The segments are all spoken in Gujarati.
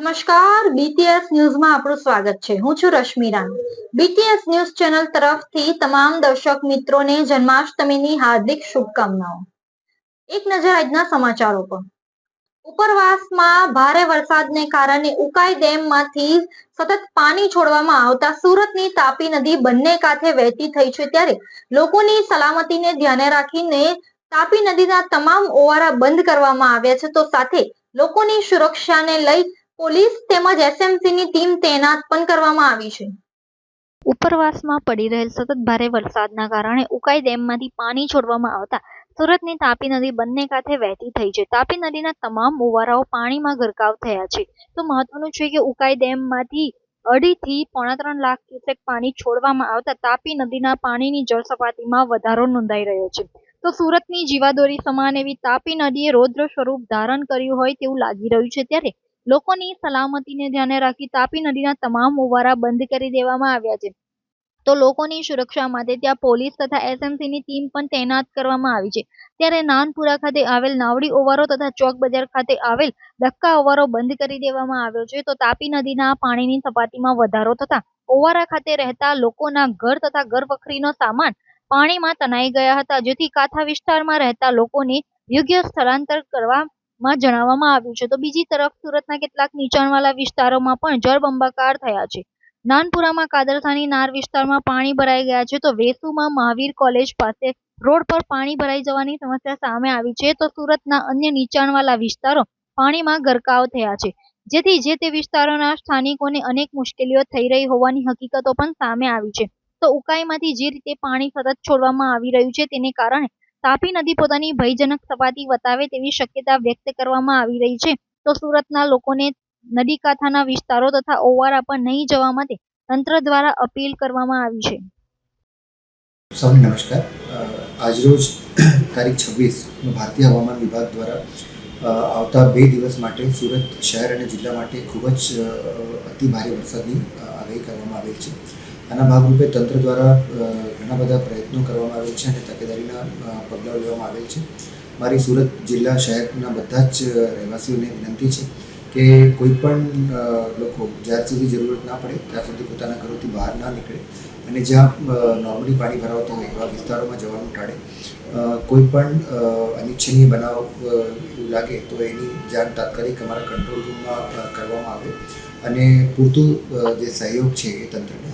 નમસ્કાર બીટીએસ ન્યૂઝમાં આપણું સ્વાગત છે. હું છું રશ્મિ બીટીએસ ન્યૂઝ ચેનલ તરફથી તમામ દર્શક મિત્રોને જન્માષ્ટમીની હાર્દિક શુભકામનાઓ. એક નજર આજના સમાચારો પર. ઉપરવાસમાં ભારે વરસાદને કારણે ઉકાઈ ડેમમાંથી સતત પાણી છોડવામાં આવતા સુરતની તાપી નદી બંને કાંઠે વહેતી થઈ છે ત્યારે લોકોની સલામતીને ધ્યાને રાખીને તાપી નદીના તમામ ઓવારા બંધ કરવામાં આવ્યા છે. તો સાથે લોકોની સુરક્ષાને લઈ પોલીસ તેમજ એસએમસી ની ટીમ તૈનાત પણ કરવામાં આવી છે. ઉપરવાસમાં પડી રહેલ સતત ભારે વરસાદના કારણે ઉકાઈ ડેમમાંથી પાણી છોડવામાં આવતા સુરતની તાપી નદી બંને કાંઠે વહેતી થઈ છે. તાપી નદીના તમામ ઓવારાઓ પાણીમાં ગરકાવ થયા છે. તો મહત્વનું છે કે ઉકાઈ ડેમમાંથી અઢીથી પોણા ત્રણ લાખ ક્યુસેક પાણી છોડવામાં આવતા તાપી નદીના પાણીની જળસપાટીમાં વધારો નોંધાઈ રહ્યો છે. તો સુરતની જીવાદોરી સમાન એવી તાપી નદીએ રૌદ્ર સ્વરૂપ ધારણ કર્યું હોય તેવું લાગી રહ્યું છે ત્યારે લોકોની સલામતીને ધ્યાને રાખી તાપી નદીના તમામ ઓવારા બંધ કરી દેવામાં આવ્યા છે. તો લોકોની સુરક્ષા માટે ત્યાં પોલીસ તથા એસએમસીની ટીમ પણ તૈનાત કરવામાં આવી છે. ત્યારે નાનપુરા ખાતે આવેલ નાવડી ઓવારો તથા ચોક બજાર ખાતે આવેલ ધક્કા ઓવારો બંધ કરી દેવામાં આવ્યો છે. તો તાપી નદીના પાણીની સપાટીમાં વધારો થતા ઓવારા ખાતે રહેતા લોકોના ઘર તથા ઘર વખરીનો સામાન પાણીમાં તણાઈ ગયા હતા, જેથી કાંઠા વિસ્તારમાં રહેતા લોકોને યોગ્ય સ્થળાંતર કરવામાં જણાવવામાં આવ્યું છે. તો બીજી તરફ સુરતના કેટલાક નીચાણવાળા વિસ્તારોમાં પણ જળબંબાકાર થયા છે. નાનપુરામાં કાદરથાની નાર વિસ્તારમાં પાણી ભરાઈ ગયા છે. તો વેસુમાં મહાવીર કોલેજ પાસે રોડ પર પાણી ભરાઈ જવાની સમસ્યા સામે આવી છે. તો સુરતના અન્ય નીચાણવાળા વિસ્તારો પાણીમાં ગરકાવ થયા છે. જેથી જે તે વિસ્તારોના સ્થાનિકોને અનેક મુશ્કેલીઓ થઈ રહી હોવાની હકીકતો પણ સામે આવી છે. તો ઉકાઈમાંથી જે રીતે પાણી સતત છોડવામાં આવી રહ્યું છે, તેને કારણે તાપી નદી પોતાની ભયજનક સપાટી વતાવે તેવી શક્યતા વ્યક્ત કરવામાં આવી રહી છે. તો સુરતના લોકોને નદી કાંઠાના વિસ્તારો તથા ઓવારા પર નહીં જવા માટે તંત્ર દ્વારા અપીલ કરવામાં આવી છે. સૌને નમસ્કાર. આજરોજ તારીખ છવ્વીસ ભારતીય હવામાન વિભાગ દ્વારા આવતા બે દિવસ માટે સુરત શહેર અને જિલ્લા માટે ખૂબ જ અતિ ભારે વરસાદની આગાહી કરવામાં આવેલ છે. આના ભાગરૂપે તંત્ર દ્વારા ઘણા બધા પ્રયત્નો કરવામાં આવેલ છે અને તકેદારીના પગલાં લેવામાં આવેલ છે. મારી સુરત જિલ્લા શહેરના બધા જ રહેવાસીઓને વિનંતી છે કે કોઈ પણ લોકો જ્યાર સુધી જરૂરત ના પડે, ત્યાં સુધી પોતાના ઘરોથી બહાર ના નીકળે અને જ્યાં નોર્મલી પાણી ભરાવતો હોય એવા વિસ્તારોમાં જવાનું ટાળે. કોઈ પણ અનિચ્છનીય બનાવ એવું લાગે તો એની જાણ તાત્કાલિક અમારા કંટ્રોલ રૂમમાં કરવામાં આવે અને પૂરતું જે સહયોગ છે એ તંત્રને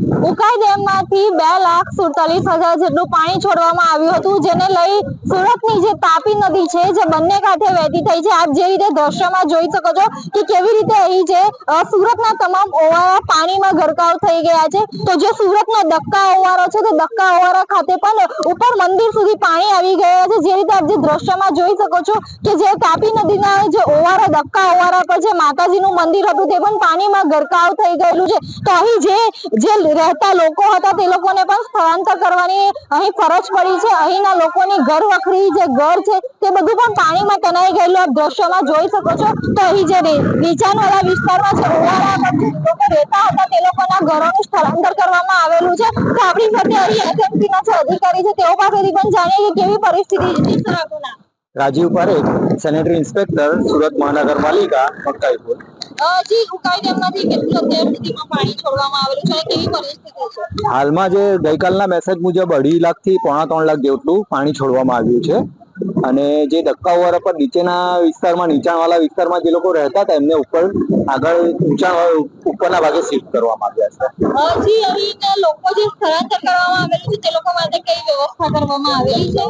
ઉકાઈ ડેમમાંથી બે લાખ સુડતાલીસ હજાર જેટલું પાણી છોડવામાં આવ્યું હતું, જેને લઈ સુરતની જે તાપી નદી છે, જે બંને કાંઠે વહેતી થઈ છે. આપ જે રીતે દ્રશ્યમાં જોઈ શકો છો કે કેવી રીતે અહીં જે સુરતના તમામ ઓવારા પાણીમાં ગરકાવ થઈ ગયા છે. તો જે સુરતનો દક્કા ઓવારો છે, તે દક્કા ઓવારા ખાતે પણ ઉપર મંદિર સુધી પાણી આવી ગયા છે. જે રીતે આપ જે દ્રશ્યમાં જોઈ શકો છો કે જે તાપી નદીના જે ઓવારા દક્કા ઓવારા પર જે માતાજીનું મંદિર હતું, તે પણ પાણીમાં ગરકાવ થઈ ગયેલું છે. તો અહીં જે જે રહેતા લોકો હતા તે લોકોને પણ સ્થળાંતર કરવાની અહીં ફરજ પડી છે. અહીંના લોકોની ઘર વખરી, જે ઘર છે તે બધું પણ પાણીમાં તણાઈ ગયેલું. આપ દ્રશ્યમાં જોઈ શકો છો તો અહીં જે નીચાણવાળા વિસ્તારમાં છે ઓવારા લોકો રહેતા હતા તે લોકોના ઘરોનું સ્થળાંતર કરવામાં આવેલું છે. તો આપણી સાથે અહીં એસએમસીના જે અધિકારી છે તેઓ પાસેથી પણ જાણીએ કે કેવી પરિસ્થિતિ છે. રાજીવ પારેખ સેનેટરી ઇન્સ્પેક્ટર, સુરત મહાનગરપાલિકા મક્કાઈપુર અ, ઉકાઈ ડેમમાંથી કેટલું અત્યાર સુધીમાં પાણી છોડવામાં આવેલું છે કેવી પરિસ્થિતિ છે? હાલમાં જે ગઈકાલના મેસેજ મુજબ અઢી લાખથી પોણા ત્રણ લાખ જેટલું પાણી છોડવામાં આવ્યું છે. અને જે ધક્કાવાળા પર નીચેના વિસ્તારમાં નીચાણવાળા વિસ્તારમાં જે લોકો રહેતા હતા એમને ઉપર આગળ ઊંચા ઉપરના ભાગે શિફ્ટ કરવામાં આવ્યા છે. જી લોકો જે સ્થળાંતર કરવામાં વ્યવસ્થા કરવામાં આવેલી છે.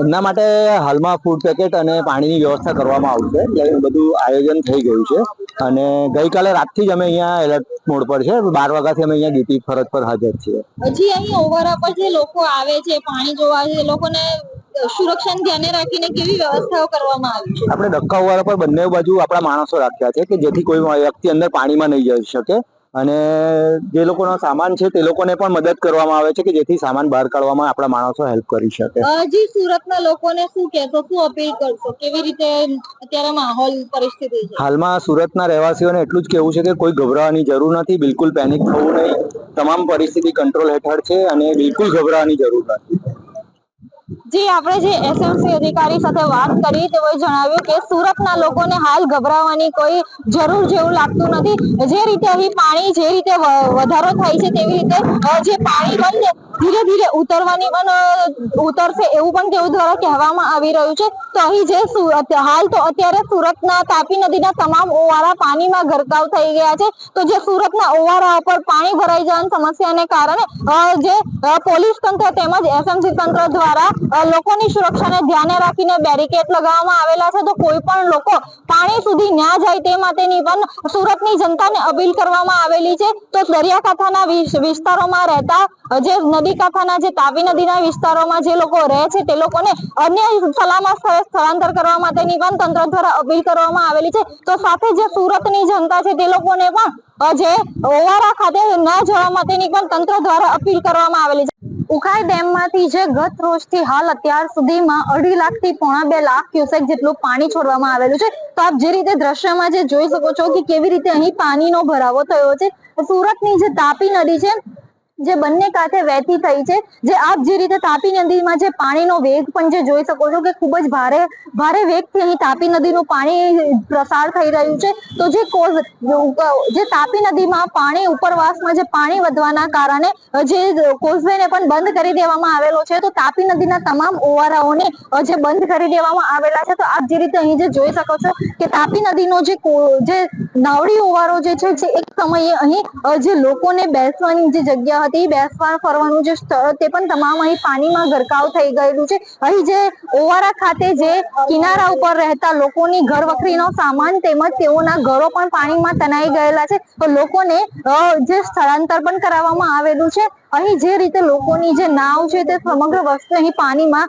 એમના માટે હાલમાં ફૂડ પેકેટ અને પાણીની વ્યવસ્થા કરવામાં આવશે. એટલે એ બધું આયોજન થઈ ગયું છે. અને ગઈકાલે રાતથી જ અમે અહીંયા એલર્ટ મોડ પર છે. બાર વાગ્યાથી અમે અહીંયા ડ્યુટી ફરજ પર હાજર છીએ. હજી અહીં ઓવરા પર જે લોકો આવે છે પાણી જોવા છે લોકોને સુરક્ષાને ધ્યાને રાખીને કેવી વ્યવસ્થાઓ કરવામાં આવી છે? આપણે ધક્કાવાળા પર બંને બાજુ આપણા માણસો રાખ્યા છે કે જેથી કોઈ વ્યક્તિ અંદર પાણીમાં નહીં જઈ શકે. અને જે લોકોનો સામાન છે તે લોકોને પણ મદદ કરવામાં આવે છે કે જેથી સામાન બહાર કાઢવામાં આપણા માણસો હેલ્પ કરી શકે. હજી સુરતના લોકોને શું કહેશો? શું અપીલ કરશો? કેવી રીતે અત્યારે માહોલ પરિસ્થિતિ છે? હાલમાં સુરતના રહેવાસીઓને એટલું જ કહેવું છે કે કોઈ ગભરાવાની જરૂર નથી બિલકુલ પેનિક થવું નહીં. તમામ પરિસ્થિતિ કંટ્રોલ હેઠળ છે અને બિલકુલ ગભરાવાની જરૂર નથી. જે આપણે જે એસએમસી અધિકારી સાથે વાત કરી, તેઓએ જણાવ્યું કે સુરતના લોકોને હાલ ગભરાવાની કોઈ જરૂર જેવું લાગતું નથી. જે રીતે અહીં પાણી જે રીતે વધારો થાય છે તેવી રીતે જે પાણી બંધ ધીરે ધીરે ઉતરવાની પણ ઉતરશે એવું પણ તેઓ દ્વારા કહેવામાં આવી રહ્યું છે. તો અહીં જે હાલ તો અત્યારે સુરતના તાપી નદીના તમામ ઓવારા પાણીમાં ગરકાવ થઈ ગયા છે. તો જે સુરતના ઓવારા ઉપર પાણી ભરાઈ જવાની સમસ્યાને કારણે જે પોલીસ તંત્ર તેમજ એસએમસી તંત્ર દ્વારા લોકોની સુરક્ષાને ધ્યાને રાખીને બેરિકેડ લગાવવામાં આવેલા છે. તો કોઈ પણ લોકો પાણી સુધી ના જાય તે માટેની પણ સુરતની જનતાને અપીલ કરવામાં આવેલી છે. તો દરિયાકાંઠાના વિસ્તારોમાં રહેતા જે નદી કાંઠાના જે તાપી નદીના વિસ્તારોમાં જે લોકો રહે છે, તે લોકોને અન્ય સલામત સ્થળે સ્થળાંતર કરવા માટેની પણ તંત્ર દ્વારા અપીલ કરવામાં આવેલી છે. તો સાથે જે સુરતની જનતા છે, તે લોકોને પણ જે ઓવારા ખાતે ન જવા માટેની પણ તંત્ર દ્વારા અપીલ કરવામાં આવેલી છે. ઉખાઈ ડેમમાંથી જે ગત રોજથી હાલ અત્યાર સુધીમાં અઢી લાખથી પોણા બે લાખ ક્યુસેક જેટલું પાણી છોડવામાં આવેલું છે. તો આપ જે રીતે દ્રશ્યમાં જે જોઈ શકો છો કે કેવી રીતે અહીં પાણીનો ભરાવો થયો છે. સુરતની જે તાપી નદી છે જે બંને કાંઠે વહેતી થઈ છે, જે આપ જે રીતે તાપી નદીમાં જે પાણીનો વેગ પણ જે જોઈ શકો છો કે ખૂબ જ ભારે ભારે વેગથી અહીં તાપી નદીનું પાણી પ્રસાર થઈ રહ્યું છે. તો જે કોઝ, જે તાપી નદીમાં પાણી ઉપરવાસમાં જે પાણી વધવાના કારણે જે કોઝવેને પણ બંધ કરી દેવામાં આવેલો છે, તો તાપી નદીના તમામ ઓવારાઓને જે બંધ કરી દેવામાં આવેલા છે. તો આપ જે રીતે અહીં જે જોઈ શકો છો કે તાપી નદીનો જે જે નાવડી ઓવારો જે છે, જે એક સમયે અહીં જે લોકોને બેસવાની જે જગ્યા હતી બેસવા ફરવાનું જે સ્થળ તે પણ તમામ અહીં પાણીમાં ગરકાવ થઈ ગયેલું છે. અહીં જે ઓવારા ખાતે જે કિનારા ઉપર રહેતા લોકોની ઘર વખરીનો સામાન તેમજ તેઓના ઘરો પણ પાણીમાં તનાઈ ગયેલા છે. તો લોકોને જે સ્થળાંતર પણ કરાવવામાં આવેલું છે. અહીં જે રીતે લોકોની જે નાવ છે તે સમગ્ર વસ્તુ અહીં પાણીમાં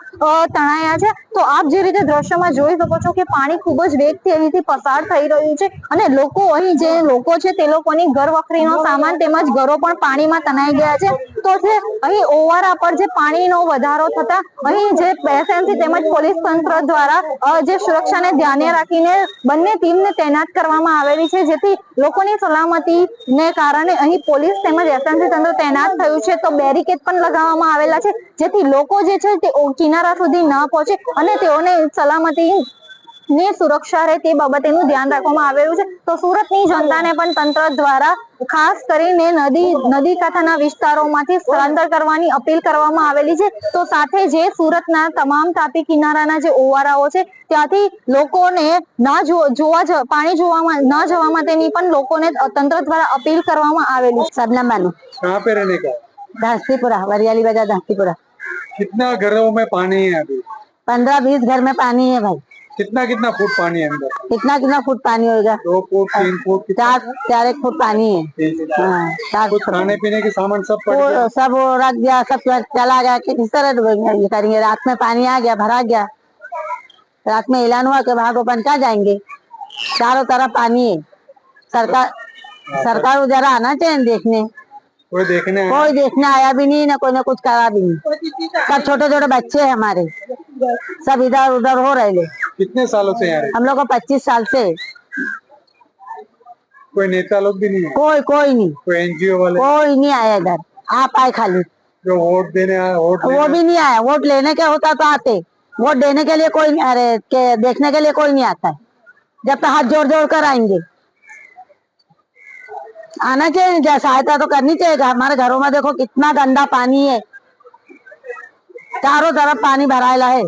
તણાયા છે. તો આપ જે રીતે દ્રશ્યમાં જોઈ શકો છો કે પાણી ખૂબ જ વેગથી અહીંથી પસાર થઈ રહ્યું છે અને લોકો અહીં જે લોકો છે તે લોકોની ઘર વખરીનો સામાન તેમજ ઘરો પણ પાણીમાં તણાઈ ગયા છે. તો જે અહીં ઓવારા પર જે પાણીનો વધારો થતા, અહીં જે એસએમસી તેમજ પોલીસ તંત્ર દ્વારા જે સુરક્ષાને ધ્યાને રાખીને બંને ટીમને તૈનાત કરવામાં આવેલી છે, જેથી લોકોની સલામતી ને કારણે અહીં પોલીસ તેમજ એસએમસી તંત્ર તૈનાત થયું છે, તો બેરિકેડ પણ લગાવવામાં આવેલા છે, જેથી લોકો જે છે તે કિનારા સુધી ન પહોંચે અને તેઓને સલામતી ની સુરક્ષા રહે તે બાબતેનું ધ્યાન રાખવામાં આવેલું છે તો સુરતની જનતાને પણ તંત્ર દ્વારા ખાસ કરીને નદી નદી કાંઠાના વિસ્તારોમાંથી સ્થળાંતર કરવાની અપીલ કરવામાં આવેલી છે તો સાથે જે સુરતના તમામ તાપી કિનારાના જે ઓવારાઓ છે ત્યાંથી લોકોને ના જો- જોવા જ- પાણી જોવામાં ન જવા માટેની પણ લોકોને તંત્ર દ્વારા અપીલ કરવામાં આવેલી છે सबनम बानू कहाँ पे रहने का घासीपुरा वरियाली बाजार घासीपुरा कितना घरों में पानी है अभी पंद्रह बीस घर में पानी है भाई कितना कितना फुट पानी है अंदर? कितना कितना फुट पानी होगा दो फुट तीन फुट चार चार एक फुट पानी है। हाँ चार फुट। खाने पीने के सामान सब पड़ गया सब रख गया सब चला गया कि किस तरह ये करेंगे? रात में पानी आ गया भरा गया। रात में ऐलान हुआ कि भागो बन क्या जाएँगे? चारों तरफ़ पानी है। सरकार सरकार उधर आना चाहिए देखने। कोई देखने आया? कोई देखने आया भी नहीं ना कोई ना कुछ करा भी नहीं। सब छोटे छोटे बच्चे हैं हमारे। सब इधर उधर हो रहे कितने सालों से यहाँ हम लोग को पच्चीस साल से। कोई नेता लोग भी नहीं है? कोई कोई नहीं। कोई एनजीओ वाले? कोई नहीं आया इधर। आप आए खाली। जो वोट देने आए वोट वो भी नहीं आया। वोट लेने के होता तो आते। वोट देने के लिए कोई नहीं अरे के देखने के लिए कोई नहीं आता। है जब तक हाथ जोड़ जोड़ कर आएँगे। आना चाहिए सहायता तो करनी चाहिए। हमारे घरों में देखो कितना गंदा पानी है। चारों तरफ़ पानी भराएला है।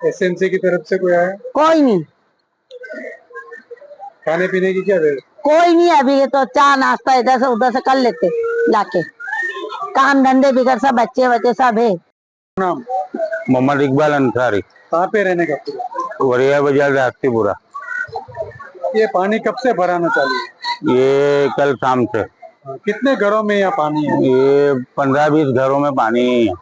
एसएमसी की तरफ़ से कोई आया? कोई नहीं। खाने पीने की क्या व्यवस्था? कोई नहीं अभी ये तो चाय नाश्ता इधर से उधर से कर लेते लाके काम धंधे बिगड़ सब बच्चे बच्चे सब है। नाम? मोहम्मद इकबाल अंसारी। कहाँ पे रहने का पूरा? वरिया बाज़ार रास्तीपुरा ये पानी कब से भराना चालू ये कल शाम से। हाँ, कितने घरों में यहाँ पानी है? ये पंद्रह बीस घरों में पानी है।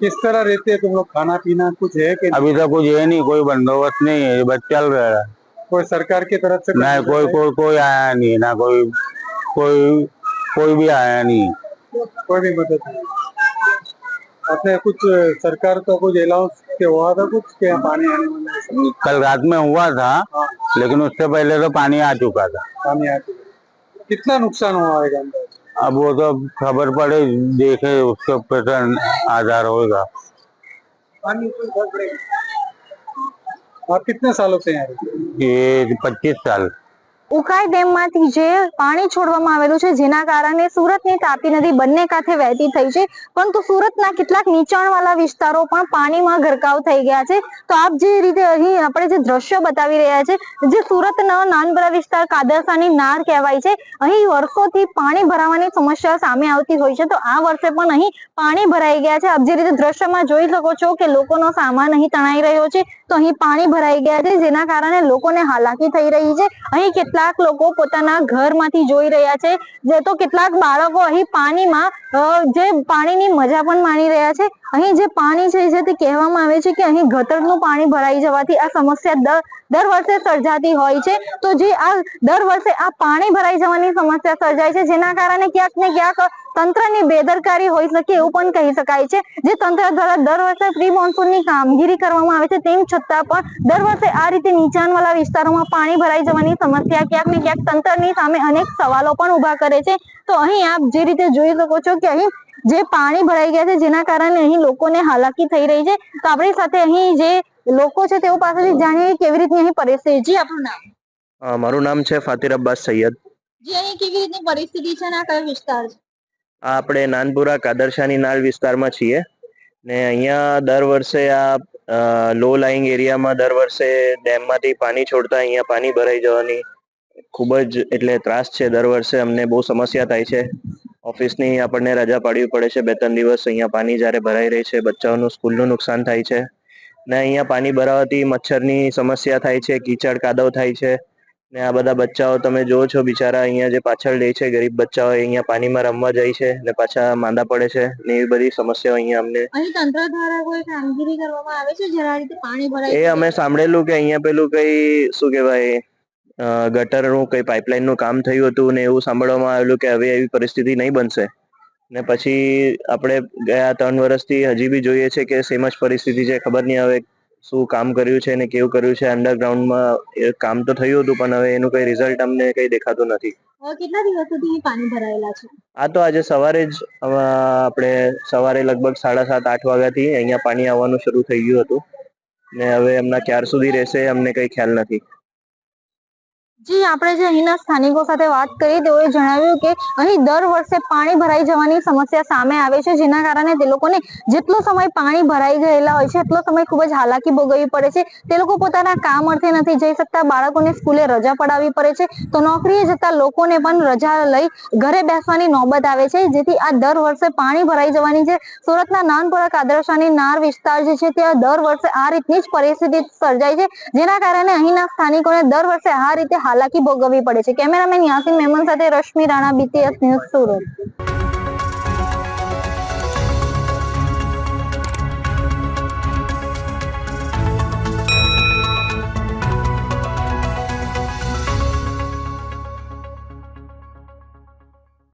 किस तरह रहते हैं तुम लोग? खाना पीना कुछ है कि अभी तक कुछ है नहीं कोई बंदोबस्त नहीं है बस चल रहा है। कोई सरकार की तरफ़ से ना कोई? कोई कोई आया नहीं ना कोई कोई कोई भी आया नहीं। कोई भी मदद नहीं। आपने कुछ सरकार का कुछ अलाउंस के हुआ था कुछ के पानी आने वाला कल रात में हुआ था हाँ। लेकिन उससे पहले तो पानी आ चुका था। पानी आ चुका कितना नुकसान हुआ है अब वो तो खबर पड़े देखे उसके ऊपर से आधार होगा पानी ऊपर बहुत बड़े आप कितने सालों से यहाँ रहते हैं? ये पच्चीस साल ઉકાઈ ડેમમાંથી જે પાણી છોડવામાં આવેલું છે, જેના કારણે સુરતની તાપી નદી બંને કાંઠે વહેતી થઈ છે. પરંતુ સુરતના કેટલાક નીચાણવાળા વિસ્તારો પણ પાણીમાં ગરકાવ થઈ ગયા છે. તો આપ જે રીતે અહીં આપણે જે દ્રશ્ય બતાવી રહ્યા છે, જે સુરતના નાનપરા વિસ્તાર કાદરસાની નાર કહેવાય છે, અહીં વર્ષોથી પાણી ભરાવાની સમસ્યા સામે આવતી હોય છે. તો આ વર્ષે પણ અહીં પાણી ભરાઈ ગયા છે. આપ જે રીતે દ્રશ્યમાં જોઈ શકો છો કે લોકોનો સામાન અહીં તણાઈ રહ્યો છે. તો અહીં પાણી ભરાઈ ગયા છે, જેના કારણે લોકોને હાલાકી થઈ રહી છે. અહીં કેટલાક લોકો પોતાના ઘરમાંથી જોઈ રહ્યા છે. જે તો કેટલાક બાળકો અહીં પાણીમાં જે પાણીની મજા પણ માણી રહ્યા છે. અહીં જે પાણી છે, જે તે કહેવામાં આવે છે કે અહીં ગટરનું પાણી ભરાઈ જવાથી આ સમસ્યા દર દર વર્ષે સર્જાતી હોય છે. તો જે આ, દર વર્ષે આ પાણી ભરાઈ જવાની સમસ્યા સર્જાય છે, જેના કારણે ક્યાંક ને ક્યાંક તંત્રની બેદરકારી હોઈ શકે એવું પણ કહી શકાય છે. જે તંત્ર દ્વારા દર વર્ષે પ્રી મોન્સૂનની કામગીરી કરવામાં આવે છે તેમ છતાં પણ દર વર્ષે આ રીતે નીચાણવાળા વિસ્તારોમાં પાણી ભરાઈ જવાની સમસ્યા ક્યાંક ને ક્યાંક તંત્રની સામે અનેક સવાલો પણ ઊભા કરે છે. તો અહીં આપ જે રીતે જોઈ શકો છો કે અહીં જે પાણી ભરાઈ ગયા છે જેના કારણે અહીં લોકોને હાલાકી થઈ રહી છે. તો આપણી સાથે અહીં જે લોકો છે તેઓ પાસેથી જાણીએ કેવી રીતની અહીં પરિસ્થિતિ જી આપણું નામ? મારું નામ છે ફાતિર અબ્બાસ સૈયદ. જી અહીં કેવી રીતની પરિસ્થિતિ છે અને આ કયો વિસ્તાર છે? આ આપણે નાનપુરા કાદરશાની નાળ વિસ્તારમાં છીએ ને અહીંયા દર વર્ષે આ લો લાઈંગ એરિયામાં દર વર્ષે ડેમમાંથી પાણી છોડતા અહીંયા પાણી ભરાઈ જવાની ખૂબ જ એટલે ત્રાસ છે. દર વર્ષે અમને બહુ સમસ્યા થાય છે. ઓફિસની આપણને રજા પાડવી પડે છે. બે ત્રણ દિવસ અહીંયા પાણી જ્યારે ભરાઈ રહી છે, બચ્ચાઓનું સ્કૂલનું નુકસાન થાય છે ને અહીંયા પાણી ભરાવાથી મચ્છરની સમસ્યા થાય છે, કીચડ કાદવ થાય છે. ને આ બધા બચ્ચાઓ તમે જોવો છો બિચારા અહીંયા જે પાછળ લે છે ગરીબ બચ્ચાઓ અહીંયા પાણીમાં રમવા જાય છે ને પાછા માંદા પડે છે ને એવી બધી સમસ્યાઓ અહીંયા અમને અહીં તંત્ર દ્વારા કોઈ કામગીરી કરવામાં આવે છે જરા રીતે પાણી ભરાય એ અમે સાંભળેલું કે અહીંયા પેલું કઈ શું કહેવાય ગટરનું કઈ પાઇપલાઇનનું કામ થયું હતું ને એવું સાંભળવામાં આવેલું કે હવે એવી પરિસ્થિતિ નહીં બનશે. ને પછી આપણે ગયા ત્રણ વર્ષથી હજી બી જોઈએ છે કે સેમ જ પરિસ્થિતિ છે ખબર નહીં હવે શું કામ કર્યું છે ને કેવું કર્યું છે અંડરગ્રાઉન્ડમાં કામ તો થયું હતું પણ હવે એનું કઈ રિઝલ્ટ અમને કઈ દેખાતું નથી. કેટલા દિવસ સુધી પાણી ભરાયેલા છે? આ તો આજે સવારે જ આપણે સવારે લગભગ સાડા સાત આઠ વાગ્યાથી અહીંયા પાણી આવવાનું શરૂ થઈ ગયું હતું. ને હવે એમના ક્યાર સુધી રહેશે અમને કઈ ખ્યાલ નથી. જી, આપણે જે અહીંના સ્થાનિકો સાથે વાત કરી, તેઓએ જણાવ્યું કે અહીં દર વર્ષે પાણી ભરાઈ જવાની સમસ્યા સામે આવે છે, જેના કારણે તે લોકોને જેટલો સમય પાણી ભરાઈ ગયેલા હોય છે, એટલો સમય ખૂબ જ હાલાકી ભોગવવી પડે છે. તે લોકો પોતાના કામ અર્થે નથી જઈ શકતા, બાળકોને સ્કૂલે રજા પડાવવી પડે છે. તો નોકરીએ જતા લોકોને પણ રજા લઈ ઘરે બેસવાની નોબત આવે છે, જેથી આ દર વર્ષે પાણી ભરાઈ જવાની છે સુરતના નાનપુરા કાદરશાની નાર વિસ્તાર જે છે, ત્યાં દર વર્ષે આ રીતની જ પરિસ્થિતિ સર્જાય છે. જેના કારણે અહીંના સ્થાનિકોને દર વર્ષે આ રીતે હાલાકી ભોગવવી પડે છે. કેમેરામેન યાસીન મહેમાન સાથે રશ્મિ રાણા બીટીએસ ન્યૂઝ સુરત.